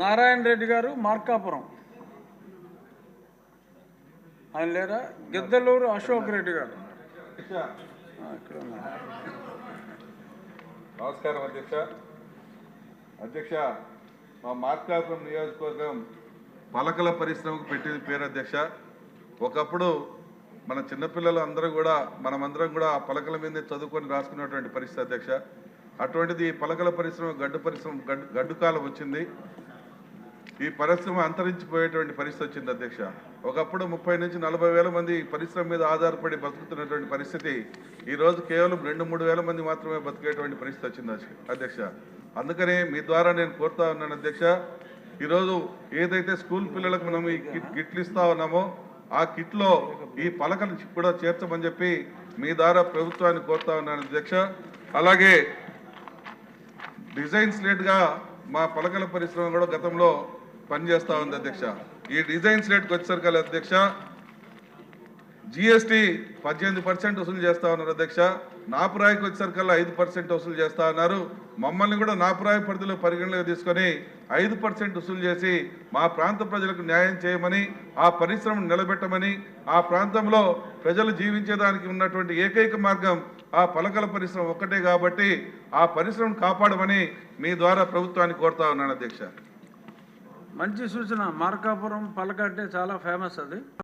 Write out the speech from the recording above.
నారాయణ రెడ్డి గారు మార్కాపురం. ఆయన లేరా గిద్దలూరు అశోక్ రెడ్డి గారు. ఇక్కడ నమస్కారం అధ్యక్ష. అధ్యక్ష మా మార్కాపురం నియోజకవర్గం పలకల పరిశ్రమకు పెట్టింది పేరు అధ్యక్ష. ఒకప్పుడు మన చిన్నపిల్లలు అందరూ కూడా మనమందరం కూడా ఆ పలకల మీద చదువుకొని రాసుకున్నటువంటి పరిస్థితి అధ్యక్ష. అటువంటిది పలకల పరిశ్రమ గడ్డు పరిశ్రమ గడ్డు గడ్డు కాలం వచ్చింది. ఈ పరిశ్రమ అంతరించిపోయేటువంటి పరిస్థితి వచ్చింది అధ్యక్ష. ఒకప్పుడు ముప్పై నుంచి నలభై వేల మంది ఈ పరిశ్రమ మీద ఆధారపడి బతుకుతున్నటువంటి పరిస్థితి ఈరోజు కేవలం రెండు మూడు వేల మంది మాత్రమే బతికేటువంటి పరిస్థితి వచ్చింది అధ్యక్ష- అందుకనే మీ ద్వారా నేను కోరుతా ఉన్నాను అధ్యక్ష ఈరోజు ఏదైతే స్కూల్ పిల్లలకు మనం ఈ కిట్ కిట్లు ఇస్తా ఉన్నామో ఆ కిట్లో ఈ పలకలు కూడా చేర్చమని చెప్పి మీ ద్వారా ప్రభుత్వాన్ని కోరుతా ఉన్నాను అధ్యక్ష. అలాగే డిజైన్స్ లేట్గా మా పలకల పరిశ్రమ కూడా గతంలో పనిచేస్తా ఉంది అధ్యక్ష. ఈ డిజైన్స్ రేట్కి వచ్చేసరికి అధ్యక్ష జిఎస్టి పద్దెనిమిది పర్సెంట్ వసూలు చేస్తా ఉన్నారు అధ్యక్ష. నాపురాయికి వచ్చేసరికల్లా ఐదు పర్సెంట్ వసూలు చేస్తా ఉన్నారు. మమ్మల్ని కూడా నాపురాయి పరిధిలో పరిగణలోకి తీసుకొని ఐదు పర్సెంట్ వసూలు చేసి మా ప్రాంత ప్రజలకు న్యాయం చేయమని ఆ పరిశ్రమను నిలబెట్టమని ఆ ప్రాంతంలో ప్రజలు జీవించేదానికి ఉన్నటువంటి ఏకైక మార్గం ఆ పలకల పరిశ్రమ ఒక్కటే కాబట్టి ఆ పరిశ్రమను కాపాడమని మీ ద్వారా ప్రభుత్వాన్ని కోరుతా ఉన్నాను అధ్యక్ష. మంచి సూచన. మార్కాపురం పలక అంటే చాలా ఫేమస్ అది.